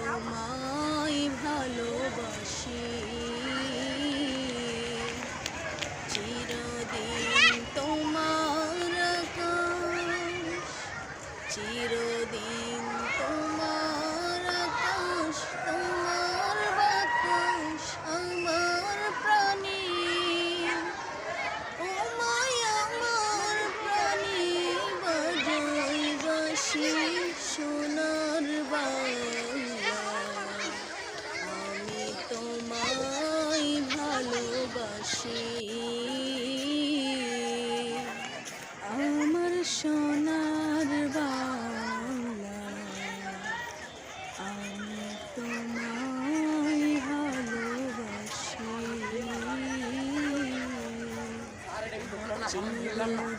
তোমায় ভালোবাসি। চিরদিন তোমার চিরদিন তোমার আকাশ, তোমার বাতাস, আমার প্রাণী। তোমায় আমার প্রাণী, বাজাই বাসি সোনার বাংলা ভালোবাসি